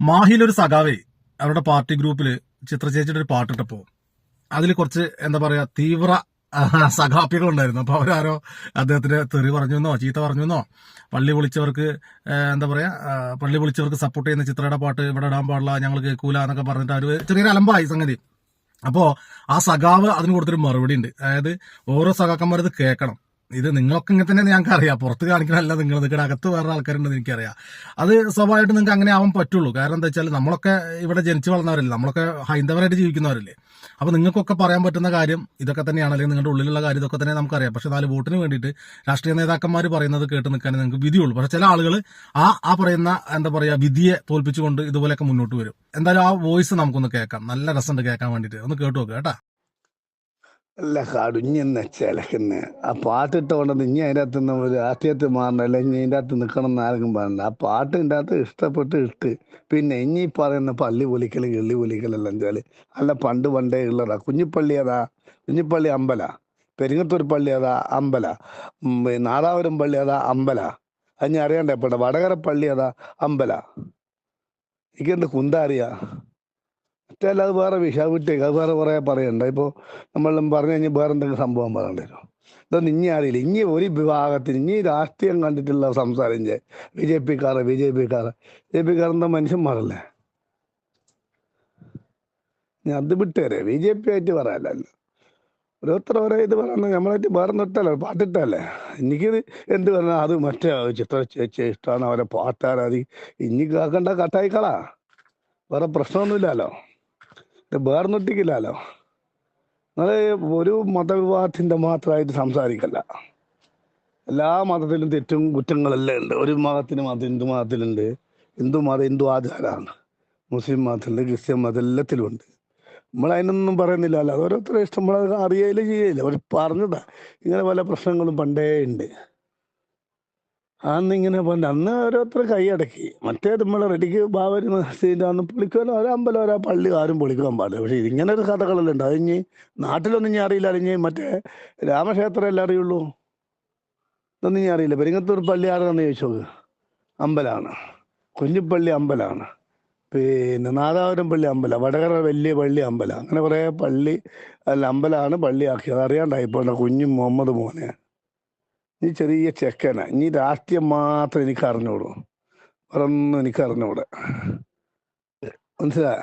മാഹിയിലൊരു സഖാവേ അവരുടെ പാർട്ടി ഗ്രൂപ്പിൽ ചിത്രചേച്ചിയുടെ ഒരു പാട്ടിട്ടപ്പോ അതിൽ കുറച്ച് എന്താ പറയാ തീവ്ര സഖാപ്പികൾ ഉണ്ടായിരുന്നു അപ്പൊ അവരാരോ അദ്ദേഹത്തിന് തെറി പറഞ്ഞു എന്നോ ചീത്ത പറഞ്ഞെന്നോ പള്ളി വിളിച്ചവർക്ക് എന്താ പറയാ പള്ളി വിളിച്ചവർക്ക് സപ്പോർട്ട് ചെയ്യുന്ന ചിത്രയുടെ പാട്ട് ഇവിടെ ഇടാൻ പാടില്ല ഞങ്ങൾ കേൾക്കൂല എന്നൊക്കെ പറഞ്ഞിട്ട് അവർ ചെറിയൊരു അലമ്പായി സംഗതി. അപ്പോ ആ സഖാവ് അതിന് കൊടുത്തൊരു മറുപടി ഉണ്ട്. അതായത് ഓരോ സഖാക്കന്മാരത് കേൾക്കണം. ഇത് നിങ്ങളൊക്കെ ഇങ്ങനെ തന്നെ ഞങ്ങൾക്ക് അറിയാം. പുറത്ത് കാണിക്കണമല്ല നിങ്ങൾ നിങ്ങളുടെ അകത്ത് വേറെ ആൾക്കാരുണ്ടെന്ന് എനിക്കറിയാം. അത് സ്വാഭാവികമായിട്ട് നിങ്ങൾക്ക് അങ്ങനെ ആവാൻ പറ്റുള്ളൂ. കാരണം എന്താ വെച്ചാൽ നമ്മളൊക്കെ ഇവിടെ ജനിച്ചു വളർന്നവരല്ലേ. നമ്മളൊക്കെ ഹൈന്ദവരായിട്ട് ജീവിക്കുന്നവരല്ലേ. അപ്പോൾ നിങ്ങൾക്കൊക്കെ പറയാൻ പറ്റുന്ന കാര്യം ഇതൊക്കെ തന്നെയാണ്. അല്ലെങ്കിൽ നിങ്ങളുടെ ഉള്ളിലുള്ള കാര്യം ഇതൊക്കെ തന്നെ നമുക്കറിയാം പക്ഷെ നാല് വോട്ടിന് വേണ്ടിയിട്ട് രാഷ്ട്രീയ നേതാക്കന്മാർ പറയുന്നത് കേട്ട് നിൽക്കാൻ നിങ്ങൾക്ക് വിധിയുള്ളൂ. പക്ഷെ ചില ആളുകൾ ആ ആ പറയുന്ന എന്താ പറയുക വിധിയെ തോൽപ്പിച്ചുകൊണ്ട് ഇതുപോലെയൊക്കെ മുന്നോട്ട് വരും. എന്തായാലും ആ വോയിസ് നമുക്കൊന്ന് കേൾക്കാം. നല്ല രസമുണ്ട് കേൾക്കാൻ വേണ്ടിയിട്ട്. ഒന്ന് കേട്ടു നോക്കുക കേട്ടാ. അല്ല കടുഞ്ഞെന്ന് ചിലക്കുന്ന. ആ പാട്ടിട്ടുകൊണ്ടത് ഇനി അതിന്റെ അകത്ത് നിന്ന് ഒരു രാഷ്ട്രീയത്തിൽ മാറണല്ല ഇനി അതിന്റെ അകത്ത് നിൽക്കണം എന്ന് ആർക്കും പറയണ്ട ആ പാട്ടിന്റെ അകത്ത് ഇഷ്ടപ്പെട്ട് ഇട്ട് പിന്നെ ഇനി പറയുന്ന പള്ളി പൊലിക്കൽ കിള്ളി പൊലിക്കലെല്ലാം വെച്ചാൽ അല്ല പണ്ട് പണ്ടേ ഉള്ളതാ. കുഞ്ഞിപ്പള്ളി അതാ കുഞ്ഞിപ്പള്ളി അമ്പല. പെരിങ്ങത്തൂർ പള്ളി അതാ അമ്പല. നാടാവരം പള്ളി അതാ അമ്പല. അത് ഞാൻ അറിയണ്ട എപ്പോഴാണ് വടകര പള്ളി അതാ അമ്പല. എനിക്കെന്ത് കുന്താറിയാ മറ്റേ അത് വേറെ വിഷയം. വിട്ടേക്ക്. അത് വേറെ കുറേ പറയണ്ട. ഇപ്പോൾ നമ്മൾ പറഞ്ഞു കഴിഞ്ഞാൽ വേറെ എന്തെങ്കിലും സംഭവം പറയണ്ട വരും. ഇതൊന്നും ഇനി അറിയില്ല ഇനി ഒരു വിഭാഗത്തിന് ഇനി രാഷ്ട്രീയം കണ്ടിട്ടുള്ള സംസാരം ചെയ്യ ബി ജെ പിക്കാറ് ബി ജെ പിക്കാറ് ബി ജെ പിക്കാർ എന്താ മനുഷ്യന്മാരല്ലേ? ഞാൻ അത് വിട്ടുതരേ ബി ജെ പി ആയിട്ട് പറയാനല്ലോ. ഓരോരുത്തർ ഓരോ ഇത് പറയുന്നത് നമ്മളായിട്ട് വേറെ നിട്ടല്ലേ പാട്ടിട്ടല്ലേ എനിക്കിത് എന്ത് പറഞ്ഞാൽ അത് മറ്റേ ചിത്ര ചേച്ചി ഇഷ്ടമാണ് അവരെ പാട്ടാരതി ഇനി കേൾക്കണ്ട കട്ടായിക്കളാ. വേറെ പ്രശ്നമൊന്നുമില്ലല്ലോ. ഒട്ടിക്കില്ലല്ലോ നിങ്ങൾ ഒരു മതവിഭാഗത്തിന്റെ മാത്രമായിട്ട് സംസാരിക്കല്ല. എല്ലാ മതത്തിലും തെറ്റും കുറ്റങ്ങളെല്ലാം ഉണ്ട്. ഒരു മതത്തിന് മതം ഹിന്ദു മതത്തിലുണ്ട്. ഹിന്ദു മതം ഹിന്ദു ആചാരമാണ്. മുസ്ലിം മതത്തിലുണ്ട് ക്രിസ്ത്യൻ മതം എല്ലാത്തിലും ഉണ്ട്. നമ്മൾ അതിനൊന്നും പറയുന്നില്ലല്ലോ. അത് ഓരോരുത്തരുടെ ഇഷ്ടം നമ്മൾ അറിയയില്ല ചെയ്യയില്ല. അവർ പറഞ്ഞതാ. ഇങ്ങനെ പല പ്രശ്നങ്ങളും പണ്ടേ ഉണ്ട്. അന്ന് പോലെ അന്ന് ഓരോരുത്തർ കൈയടക്കി മറ്റേ നമ്മൾ റെഡിക്ക് ബാബരി മസ്ജിദിന്റെ അന്ന് പൊളിക്കുമല്ലോ ഒരു അമ്പലം ഒരാ പള്ളി ആരും പൊളിക്കാൻ പാടില്ല. പക്ഷെ ഇതിങ്ങനെ ഒരു കഥകളെല്ലാം ഉണ്ട് അതിഞ്ഞ് നാട്ടിലൊന്നും ഞാൻ അറിയില്ല. ഇനി മറ്റേ രാമക്ഷേത്രം എല്ലാം അറിയുള്ളൂ? ഇതൊന്നും ഞാൻ അറിയില്ല. പെരിങ്ങത്തൂർ പള്ളി ആരാണെന്ന് ചോദിച്ചു നോക്ക്. അമ്പലാണ്. കുഞ്ഞിപ്പള്ളി അമ്പലമാണ് പിന്നെ നാദാപുരം പള്ളി അമ്പല. വടകര വലിയ പള്ളി അമ്പല. അങ്ങനെ കുറേ പള്ളി അല്ല അമ്പലമാണ് പള്ളിയാക്കിയത്. അറിയാണ്ടായിപ്പോ കുഞ്ഞു മുഹമ്മദ് മോനെ നീ ചെറിയ ചെക്കന. നീ രാഷ്ട്രീയം മാത്രം എനിക്ക് അറിഞ്ഞോളൂ വേറൊന്നും എനിക്ക് അറിഞ്ഞൂടെ മനസ്സിലായ?